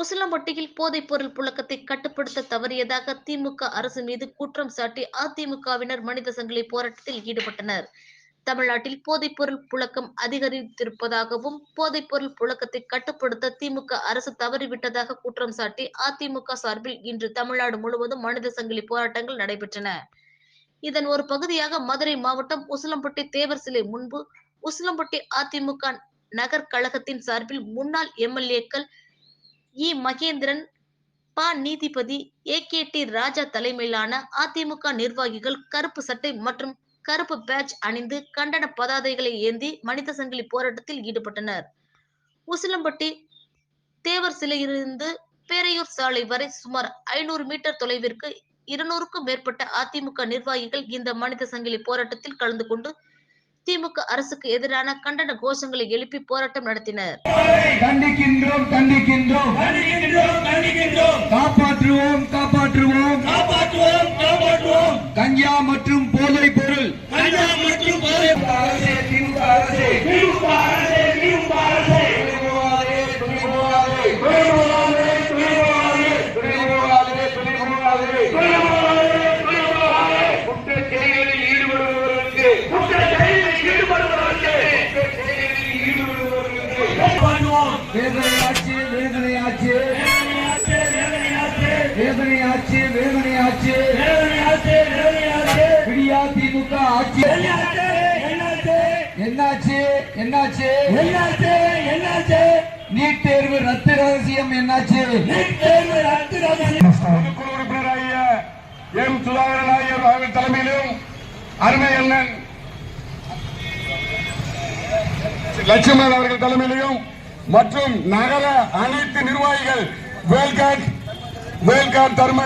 உசிலம்பட்டியில் போதைப் பொருள் புழக்கத்தை கட்டுப்படுத்த தவறியதாக திமுக அரசு மீது குற்றம் சாட்டி அதிமுகவினர் மனித சங்கிலி போராட்டத்தில் ஈடுபட்டனர். தமிழ்நாட்டில் போதைப் பொருள் புழக்கம் அதிகரித்திருப்பதாகவும் போதைப் பொருள் புழக்கத்தை கட்டுப்படுத்த திமுக அரசு தவறிவிட்டதாக குற்றம் சாட்டி அதிமுக சார்பில் இன்று தமிழ்நாடு முழுவதும் மனித சங்கிலி போராட்டங்கள் நடைபெற்றன. இதன் ஒரு பகுதியாக மதுரை மாவட்டம் உசிலம்பட்டி தேவர் சிலை முன்பு உசிலம்பட்டி அதிமுக நகர் கழகத்தின் சார்பில் முன்னாள் எம்எல்ஏக்கள் இ. மகேந்திரன் ப. நீதிபதி ஏ. கே. டி. ராஜா தலைமையிலான அதிமுக நிர்வாகிகள் கருப்பு சட்டை மற்றும் கருப்பு பேட்ச் அணிந்து கண்டன பதாதைகளை ஏந்தி மனித சங்கிலி போராட்டத்தில் ஈடுபட்டனர். உசிலம்பட்டி தேவர் சிலையிலிருந்து பேரையூர் சாலை வரை சுமார் ஐநூறு மீட்டர் தொலைவிற்கு இருநூறுக்கும் மேற்பட்ட அதிமுக நிர்வாகிகள் இந்த மனித சங்கிலி போராட்டத்தில் கலந்து கொண்டு திமுக அரசுக்கு எதிரான கண்டன கோஷங்களை எழுப்பி போராட்டம் நடத்தினர். காப்பாற்றுவோம் காப்பாற்றுவோம். காப்பாற்றுவோம் காப்பாற்றுவோம். கஞ்சா மற்றும் போதை பொருள். கஞ்சா மற்றும் போதை ஈடுபடுபவர்களுக்கு. ஈடுபடுபவர்களுக்கு. ஈடுபடுபவர்களுக்கு. வேதனையாச்சு வேதனையாச்சே, வேதனையாச்சே, வேதனையாச்சு வேதனையாச்சு வேதனையாச்சே, வேதனையாச்சே. விடியா திமுக ஆட்சி என்னாச்சே, என்னாச்சே, என்னாச்சு என்னாச்சு என்னாச்சே, என்னாச்சே? நீட் தேர்வு ரத்து ரகசியம் என்னாச்சு நீட் தேர்வு ரத்து ரகசியம். பொதுக்குழு உறுப்பினராகிய எம் சுதாகரன் நாயர் அவர்கள் தலைமையிலும் அருமை அண்ணன் லட்சுமணன் அவர்கள் தலைமையிலும் மற்றும் நகர அனைத்து நிர்வாகிகள் வேல்காட் வேல்காட் தர்ம